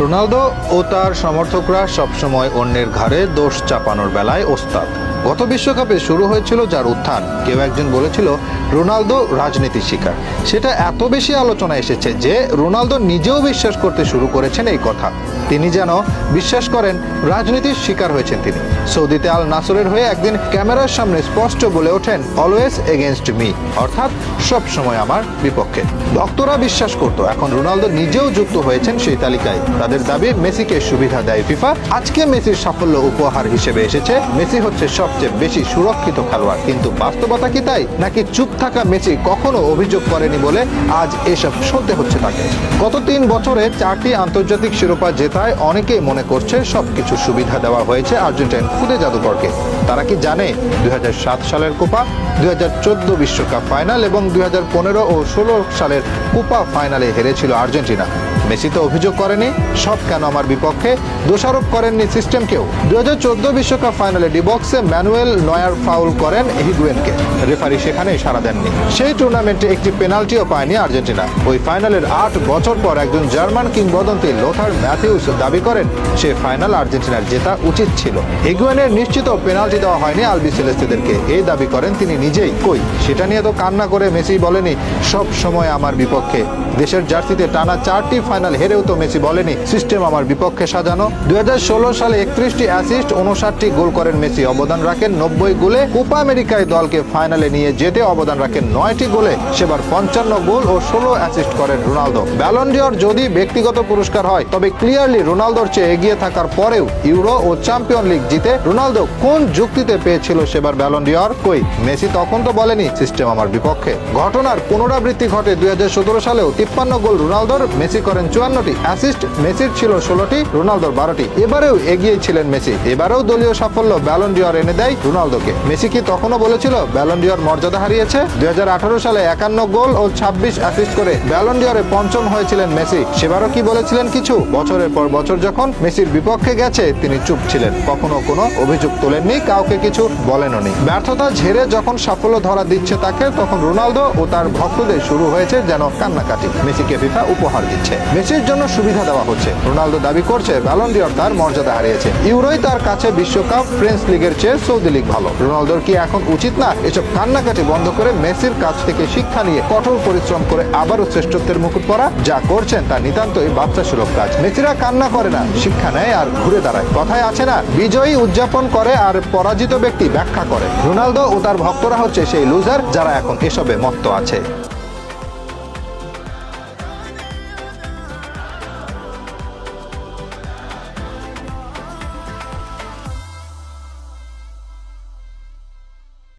Ronaldo ও তার সমর্থকরা সবসময় অন্যের ঘাড়ে দোষ চাপানোর বেলায় ওস্তাদ। গত বিশ্বকাপে শুরু হয়েছিল যার উত্থান। কেউ একজন বলেছিল, রোনালদো রাজনীতির শিকার। সেটা এত বেশি আলোচনা এসেছে যে রোনালদো নিজেও বিশ্বাস করতে শুরু করেছেন এই কথা। তিনি যেন বিশ্বাস করেন রাজনীতির শিকার হয়েছেন তিনি। সৌদিতে আল নাসরের হয়ে একদিন ক্যামেরার সামনে স্পষ্ট বলে ওঠেন অলওয়েজ এগেনস্ট মি অর্থাৎ সব সময় আমার বিপক্ষে। ভক্তরা বিশ্বাস করত, এখন রোনালদো নিজেও যুক্ত হয়েছেন সেই তালিকায়। তাদের দাবি, মেসিকে সুবিধা দেয় ফিফা। আজকে মেসির সাফল্য উপহার হিসেবে এসেছে, মেসি হচ্ছে সবচেয়ে বেশি সুরক্ষিত খেলোয়াড়। কিন্তু বাস্তবতা কি তাই? নাকি চুপ থাকা মেসি কখনো অভিযোগ করেনি বলে আজ এসব শুনতে হচ্ছে তাকে? গত তিন বছরে চারটি আন্তর্জাতিক শিরোপা জেতায় অনেকেই মনে করছে সব কিছু সুবিধা দেওয়া হয়েছে আর্জেন্টাইন খুদে জাদুকরকে তারা কি জানে? দুই হাজার সাত সালের কোপা, দুই বিশ্বকাপ ফাইনাল এবং দুই হাজার পনেরো ও ষোলো সালের কোপা ফাইনালে হেরেছিল আর্জেন্টিনা। মেসি তো অভিযোগ করেনি, সব কেন আমার বিপক্ষে? দোষারোপ করেননি সিস্টেমকেও। দুই বিশ্বকাপ ফাইনালে ডিবক্সে ম্যানুয়েল নয়ার ফাউল করেন হিগুয়েনকে। রেফারি সেখানে সাড়া দেননি। সেই টুর্নামেন্টে একটি পেনাল্টিও পায়নি আর্জেন্টিনা। ওই ফাইনালের আট বছর পর একজন জার্মান কিংবদন্তি লোথার ম্যাথিউস দাবি করেন, সে ফাইনাল আর্জেন্টিনার জেতা উচিত ছিল। হিগুয়েনের নিশ্চিত পেনাল্টি দেওয়া হয়নি আলবি সেলেস্তেদেরকে। এই দাবি করেন তিনি নিজেই। কই, সেটা নিয়ে তো কান্না করে মেসি বলেনি, সব সময় আমার বিপক্ষে। দেশের জার্সিতে টানা চারটি ফাইনাল হেরেও তো মেসি বলেনি। সিস্টেম আমার বিপক্ষে সাজানো। দুই হাজার ষোলো সালে একত্রিশটি অ্যাসিস্ট উনষাটটি গোল করেন মেসি। অবদান রাখেন নব্বই গোলে। কোপা আমেরিকায় দলকে ফাইনালে নিয়ে যেতে অবদান রাখেন নয়টি গোলে। সেবার পঞ্চান্ন গোল ও ষোলো অ্যাসিস্ট করেন রোনালদো। ব্যালন্ডিয়র যদি ব্যক্তিগত পুরস্কার হয়, তবে ক্লিয়ারলি রোনালদোর চেয়ে এগিয়ে থাকার পরেও ইউরো ও চ্যাম্পিয়ন লিগ জিতে রোনালদো কোন যুক্তিতে পেয়েছিল সেবার ব্যালন্ডিয়র কই, মেসি তখন তো বলেনি, সিস্টেম আমার বিপক্ষে। ঘটনার পুনরাবৃত্তি ঘটে দুই হাজার সতেরো সালেও। তিপ্পান্ন গোল রোনালদোর, মেসি করেন চুয়ান্নটি, অ্যাসিস্ট মেসির ছিল ষোলোটি, রোনালদোর বারোটি। এবারেও এগিয়ে ছিলেন মেসি। এবারেও দলীয় সাফল্য ব্যালন্ডিয়র এনে দেয় রোনালদোকে। মেসি কি তখনও বলেছিল ব্যালন্ডিয়র মর্যাদা হারিয়েছে? দুই সালে একান্ন গোল ও ছাব্বিশ অ্যাসিস্ট করে ব্যালন্ডিয়রে পঞ্চম হয়েছিলেন মেসি। সেবারও কি বলেছিলেন কিছু? বছরের পর বছর যখন মেসির বিপক্ষে গেছে, তিনি চুপ ছিলেন। কখনো কোনো অভিযোগ তোলেননি, কাউকে কিছু বলেননি ব্যর্থতা ঝেড়ে যখন সাফল্য ধরা দিচ্ছে তাকে, তখন রোনালদো ও তার ভক্তদের শুরু হয়েছে যেন কান্নাকাটি। মেসিকে ফিফা উপহার দিচ্ছে। মেসির জন্য সুবিধা দেওয়া হচ্ছে। রোনালদো দাবি করছে ব্যালন্ডিয়র তার মর্যাদা হারিয়েছে। ইউরোই তার কাছে বিশ্বকাপ ফ্রেঞ্চ লিগের চেয়ে সৌদি লিগ ভালো। রোনালদোর কি এখন উচিত না এসব কান্নাকাটি বন্ধ করে মেসির কাছ থেকে শিক্ষা নিয়ে কঠোর পরিশ্রম করে আবারও শ্রেষ্ঠত্বের মুকুট পরা? যা করছেন তা নিতান্তই বাচ্চা সুলভ কাজ। মেসিরা কান্না করে না, শিক্ষা নেয় আর ঘুরে দাঁড়ায়। কথায় আছে না, বিজয়ী উদযাপন করে আর পরাজিত ব্যক্তি ব্যাখ্যা করে। রোনালদো ও তার ভক্তরা হচ্ছে সেই লুজার যারা এখন এসবে মত্ত আছে।